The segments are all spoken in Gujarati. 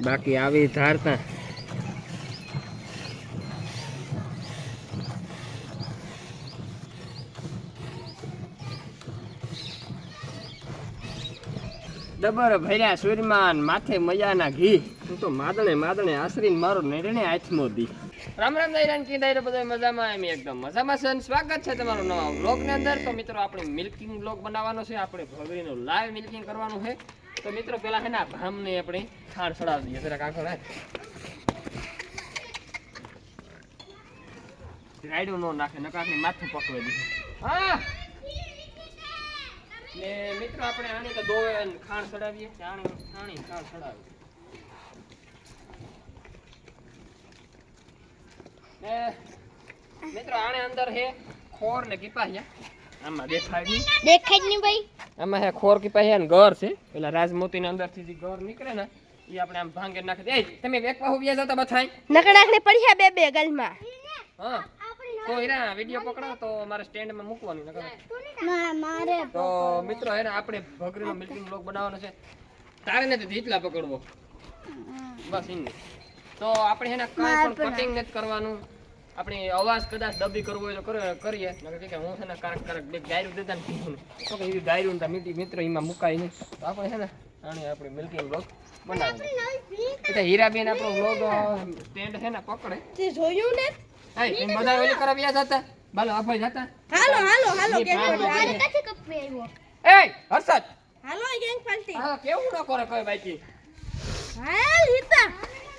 બાકી આવી ધારતા. ડબર ભર્યા સૂર્યમાન માથે મજાના ઘી. હું તો માદણે માદણે આશરીને મારો નિર્ણય હાથમો દી. રામ રામ દૈરાન કી દૈરો બધા મજામાં, એમ એકદમ મજામાં છે સ્વાગત છે તમારું નવા બ્લોગની અંદર. તો મિત્રો, આપણે મિલ્કિંગ બ્લોગ બનાવવાનો છે. આપણે ભગરીનો લાઈવ મિલ્કિંગ કરવાનું છે. તો મિત્રો, પેલા છે ને આ ભામને આપણે ખાણ ચડાવી દઈએ. જરા કાંકર રાખ રાયડું નો નાખે નકાકની માથું પકવી દીધું હા! ને મિત્રો, આપણે આની તો દોવે અને ખાણ ચડાવીએ આણી આણી ખાણ ચડાવીએ ને મિત્રો, આને અંદર હે ખોર ને કીપાહિયા આમાં દેખાય નહીં. દેખાય જ નહીં ભાઈ. આમાં હે ખોર પાસે ને ઘર છે. પેલા રાજમોતી ની અંદરથી જે ઘર નીકળે ને એ આપણે આમ ભાંગે નાખી. એ, તમે વેકવા ઉભ્યા જતા બથાઈ નકડાકને પડ્યા બે બે ગલમાં. હા. તો હીરા વીડિયો પકડો તો મારે સ્ટેન્ડમાં મૂકવાની નકર. ના મારે તો મિત્રો એને આપણે ભગરીનો મિલ્કિંગ બ્લોગ બનાવવાનો છે. તારે નથી ધીટલા પકડવો. બસ ઇન તો આપણે એને કાંઈ પણ કટિંગ નથી કરવાનું. આપણે અવાજ કદાચ ડબી કરવો હોય તો કરીએ. નકર કે હું છે ને કારક કારક બે ગાયરું દેતા ને તો કે એવી ગાયરું ને મિત્ર મિત્ર એમાં મુકાય નહીં. તો આપણે છે ને આની આપણે મિલ્કિંગ બ્લોગ બનાવી એટલે હીરાબેન આપણો બ્લોગ સ્ટેન્ડ છે ને પકડે. તે જોયું ને? હા એમ બધા ઓલી કરાવ્યા હતા બાલો આપણે જતા? હાલો હાલો હાલો કે કાથી કપે આવ્યો? એ હર્ષદ! હાલો ગેંગ પાર્ટી હા કેવું ન કરે કોઈ બાકી હાલ હિતા.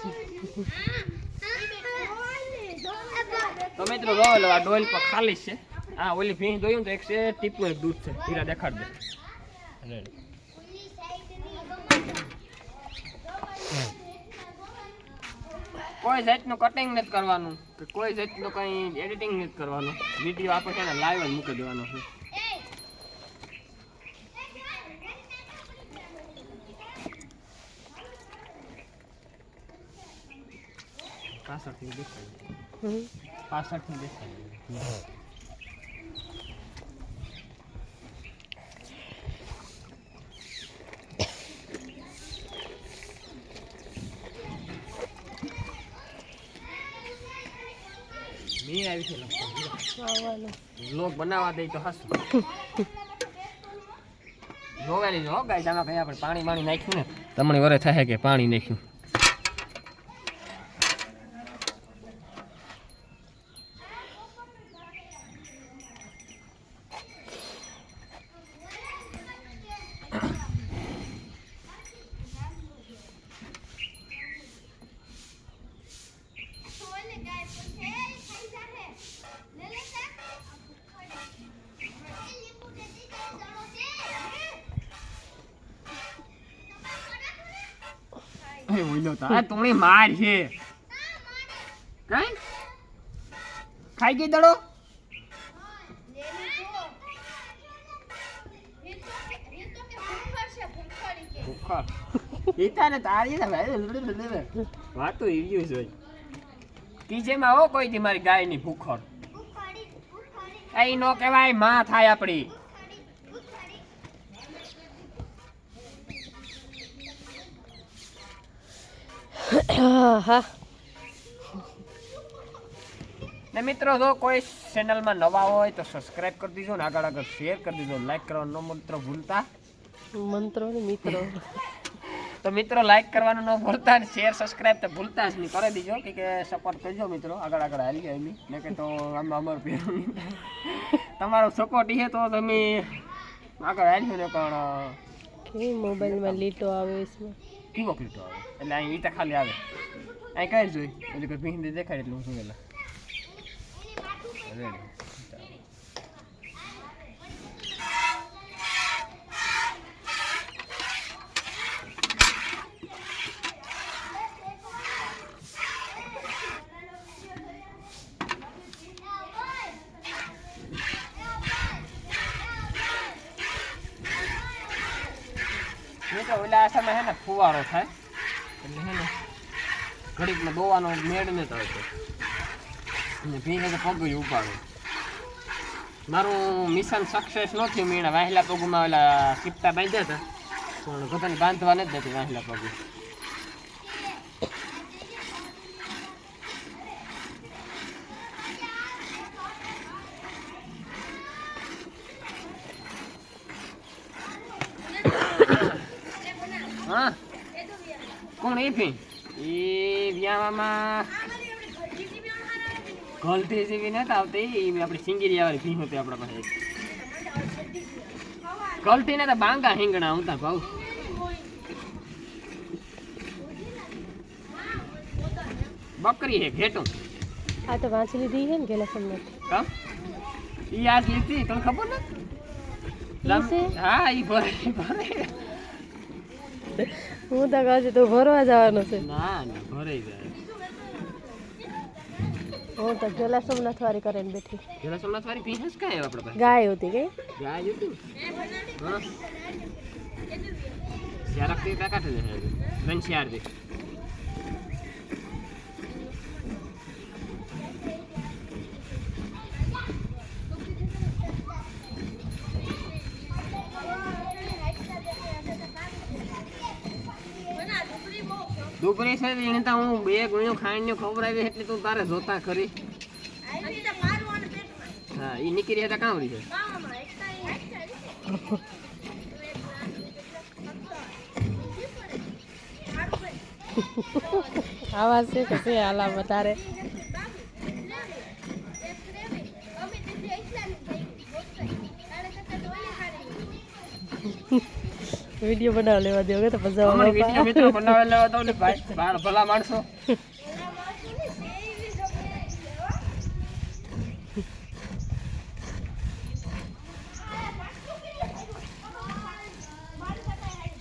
તો મિત્રો જો લો, આ ડોલ પર ખાલી છે. હા, ઓલી ભીંસ જોયું તો એક છે ટીપનું એક દૂધ છે. હીરા દેખાડ દે. કોઈ જાતનું કટિંગ નથી કરવાનું. કે કોઈ જાતનું કંઈ એડિટિંગ નથી કરવાનું. વીડિયો આપણે છે ને લાઈવ જ મૂકી દેવાનો છે. પાછળથી દેખાય. પાછળથી દેખાય મીર આવી છે લોક બનાવવા દે તો હસું જોવેલી જો ગાય તમે કઈ આપણે પાણી પાણી નાખ્યું ને? તમને વરે થાય કે પાણી નાખ્યું? એ ઓઈલો તા તુમણી માર છે. ખાઈ ગઈ દડો? તારી વાતો એવી જ હોય હો કોઈ તી મારી ગાયની ભૂખર. એ નો કહેવાય, માં થાય આપણી હા ને મિત્રો જો કોઈ ચેનલમાં નવા હોય તો સબસ્ક્રાઇબ કરી દીજો ને આગળ આગળ શેર કરી દીજો લાઈક કરવાનો ન મંત્ર ભૂલતા. મંત્રો ને મિત્રો. તો મિત્રો લાઈક કરવાનું ન ભૂલતા ને શેર સબસ્ક્રાઇબ તો ભૂલતા જ નહીં. કરી દીજો કે સપોર્ટ કરજો મિત્રો. આગળ આગળ હાલી જાય એમની ને કે તો આમ અમારું પહેરું તમારો સપોર્ટ છે તો તમે આગળ હાલ્યો ને પણ કે મોબાઈલમાં લીટો આવે છે. કેવો ક્લિટો આવે. એટલે અહીં ઈટા ખાલી આવે. અહીં કઈ જોઈ એટલે કોઈ ભીંડી દેખાય એટલે હું શું પેલા નહીં તો ઓલા આસામાં હે ને ફુવારો થાય. એટલે હે ને ઘડીકમાં દોવાનો મેળ ને આવતો. અને ભીંગે તો પગ ઉપાડો. મારું મિશન સક્સેસ નથી મીણા વાહેલા પગમાં ઓલા સિપ્તા બાંધ્યા હતા. પણ પોતાને બાંધવા નથી દેતી વાહેલા પગે હા. કોણ એ ફી એ વ્યાવામાં ગલતી જેવી નથી આવતી. એ આપણી સિંગીરી વાળી ભી હતી આપણા પાસે. ગલતી ને તો બાંગા હિંગણા આવતા ભાવ. બકરી હે ઘેટું આ તો વાંચી લીધી છે ને ગેલા સમય કા ઈ આજ લીધી તને ખબર ને હા ઈ ભરે ઈ હું તો કહું છું તું ભરવા જવાનો છે. ના ના ભરાઈ જાય. હું તો ગેલા સોમનાથ વાળી કરીને બેઠી. જરા સોમનાથ વાળી ભીંસ કાય આપણે પાસે? ગાય હતી કે? ગાય હતી? હા ચાર વખતે કાકા ત્રણ ચાર દે. દુબરી છે એને તો હું બે ગુણ્યો ખબર ખવડાવી એટલે તું તારે જોતા કરી હા એ નીકળી હતા કાંવરી છે. આવા છે. કે છે આલા વધારે વીડિયો બનાવ લેવા દેવો તો અમારી વીડિયો મિત્રો બનાવ લેવા દો ને ભાઈ. ભલા માણસો.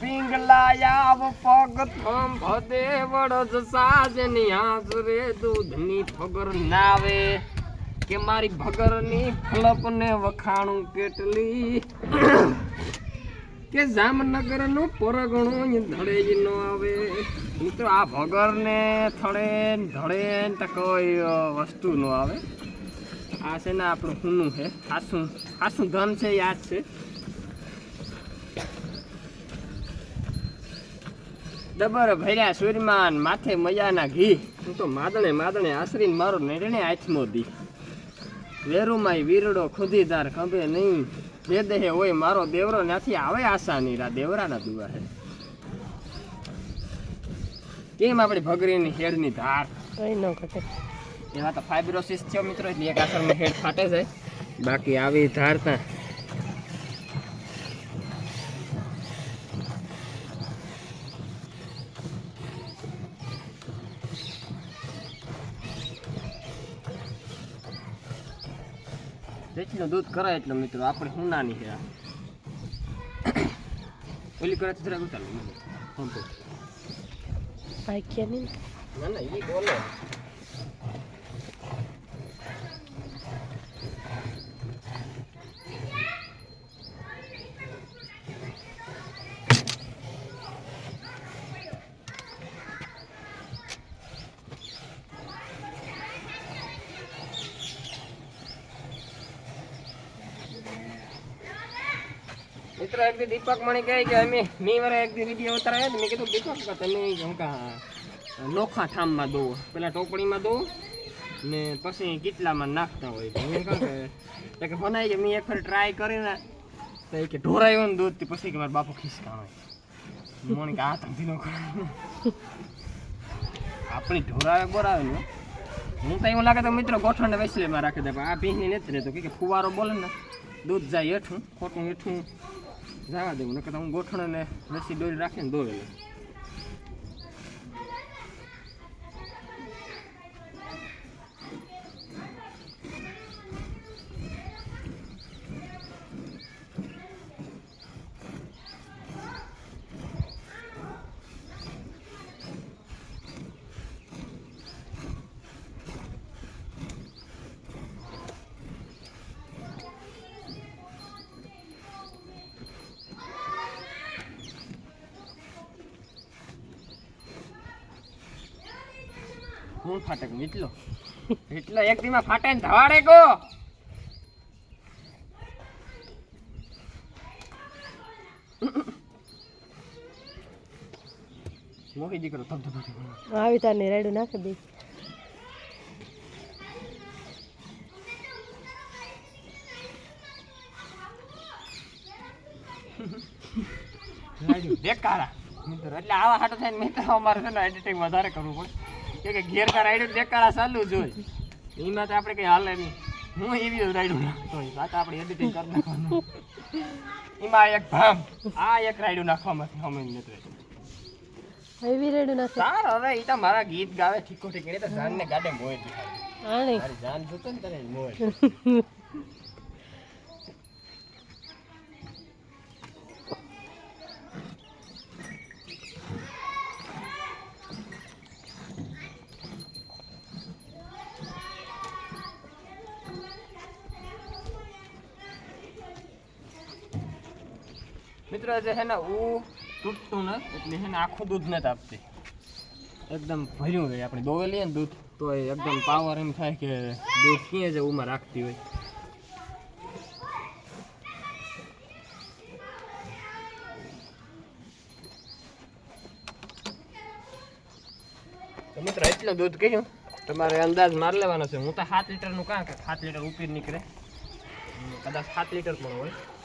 પિંગલાયા પગ થમ ભદે વડજ સાજની હાજરે દૂધની ફગર નાવે કે મારી ભગરની ફલપ ને વખાણું કેટલી? કે જામનગર નો પરગણો ધડે ન આવે. મિત્રો, આ ભગર ને થડે ને ધડે કોઈ વસ્તુ ન આવે. આ છે ને આપણું હુનું છે આસું આસુ ધન છે, યાદ છે. ડબર ભર્યા સૂર્યમાન માથે મજાના ઘી. હું તો માદણે માદણે આશરીને મારો નિર્ણય હાથમાં દી. વેરુમાંય વીરડો ખુદીદાર ખંભે નહીં. જે દેહે હોય મારો દેવરો નથી આવે આશા રા દેવરાના દુવા હે કેમ આપણી ભગરીની હેડની ધાર? કઈ ન ઘટે. એમાં તો ફાઇબ્રોસિસ થયો મિત્રો એટલે એક આસરમાં હેડ ફાટે છે બાકી આવી ધારતા જેટલું દૂધ કરાય એટલું મિત્રો આપણે હુનાની છે આ. ઓલી કરે જરાક ઉતારો મને. પંપો. ભાગ્યા નહીં ના ના એ બોલે મિત્રો, એક દી દીપક મને કહે કે અમે મી મારે એક દી વીડિયો ઉતાર્યો મેં કીધું, દીપક તમે હું કા, નોખા ઠામમાં દો પેલા ટોપડીમાં દો ને પછી કેટલામાં નાખતા હોય. મેં કહું કે બનાવી કે મેં એક વાર ટ્રાય કરીને તો કે ઢોરાયો ને દૂધ પછી કે મારા બાપુ હોય મને કે આ ધંધી નો આપણી ઢોરાવે બોરાવે ને હું. તો એવું લાગે તો મિત્રો ગોઠણને વેસલેમાં રાખી દે આ ભીની નથી રહેતો. કે ફુવારો બોલે ને, દૂધ જાય હેઠું, ખોટું હેઠું. જવા દેવું નકર તો ગોઠણ ગોઠણને રસી દોરી રાખીને દોરે હું ફાટક એટલો એટલો એક દીમાં ફાટે ને ધવાડે કો મોહી દીકરો ધબ ધબ ધબ ધબ. આવી તારની રાયડું નાખી રાયડું દેકારા મિત્ર એટલે આવા હાટો થઈને મિત્ર અમારે છે ને એડિટિંગ વધારે કરવું પડે કે કે ઘેર કા રાયડું દેખાડા ચાલુ જ હોય. એમાં તો આપણે કઈ હાલે નહીં. હું એવી જ રાયડું નાખતો હોય વાત આપણે એડિટિંગ કરી નાખવાનું. એમાં એક ભામ આ એક રાઈડું નાખવામાં અમે મિત્ર એવી રાઈડું નાખે? સાર હવે ઈ તો મારા ગીત ગાવે ઠીકો ઠીક એને તો જાનને ગાડે મોય દેખાય. આણે મારી જાન જોતો ને તને મોય. મિત્ર જે છે ને ઉ તૂટતું ને, એટલે છે ને આખું દૂધ નથી આપતી. એકદમ ભર્યું હોય આપણે દોવેલીએ ને દૂધ, તો એકદમ પાવર એમ થાય કે દૂધ ક્યાં જે ઉમાં રાખતી હોય. મિત્ર, એટલું દૂધ કહ્યું તમારે અંદાજ માર લેવાનો છે. હું તો સાત લીટરનું કે સાત લીટર ઉપર નીકળે. કદાચ સાત લીટર પણ હોય.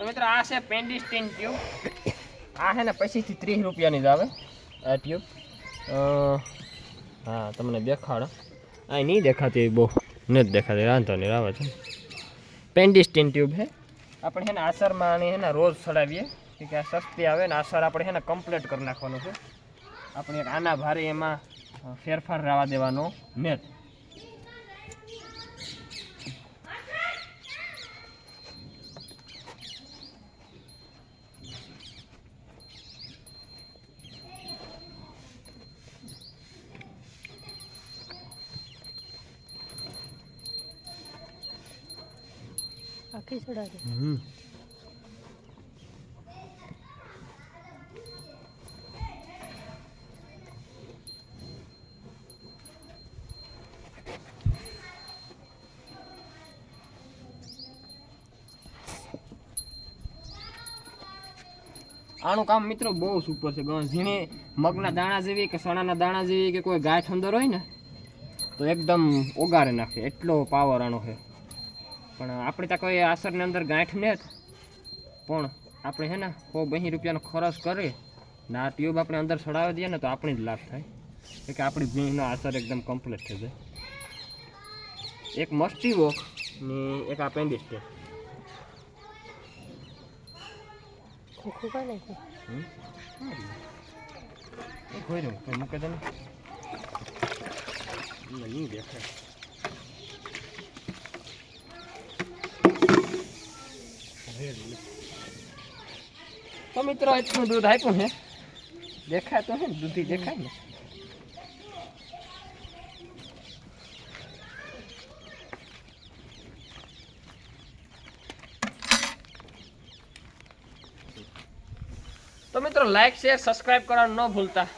તો મિત્રો આ છે પેન્ડી સ્ટીન ટ્યુબ. આ છે ને પચીસથી ત્રીસ રૂપિયાની જ આવે. આ ટ્યુબ. હા, તમને દેખાડો. આ નહીં દેખાતી બહુ. નથી દેખાતી રાંધો નહીં આવે છે પેન્ડી સ્ટીન ટ્યુબ છે આપણે છે ને આસરમાં આની છે ને રોજ ચડાવીએ કે આ સસ્તી આવે ને આસર આપણે છે ને કમ્પ્લીટ કરી નાખવાનું છે. આપણે આના ભારે એમાં ફેરફાર રહેવા દેવાનો નેટ આખી ચડાવી આનું કામ મિત્રો બહુ સુપર છે. ઝીણે મગના દાણા જેવી કે સણાના દાણા જેવી કે કોઈ ગાંઠ અંદર હોય ને તો એકદમ ઓગારે નાખે. એટલો પાવર આનો છે. પણ આપણે ત્યાં કોઈ આસરની અંદર ગાંઠ ને પણ આપણે હે ને સો બહી રૂપિયાનો ખર્ચ કરી ને આ ટ્યુબ આપણે અંદર ચડાવી દઈએ ને તો આપણે જ લાભ થાય. કે આપણી ભીંનો આસર એકદમ કમ્પ્લીટ થઈ જાય. એક મસ્તીવો ને એક આ પેન્ડિસ છે ખોઈ રહ્યું. મૂકે તને નહીં દેખાય. તો મિત્રો એટલું દૂધ આપ્યું છે દેખાય તો હે ને દૂધી દેખાય ને તો મિત્રો લાઈક શેર સબસ્ક્રાઇબ કરવાનું ન ભૂલતા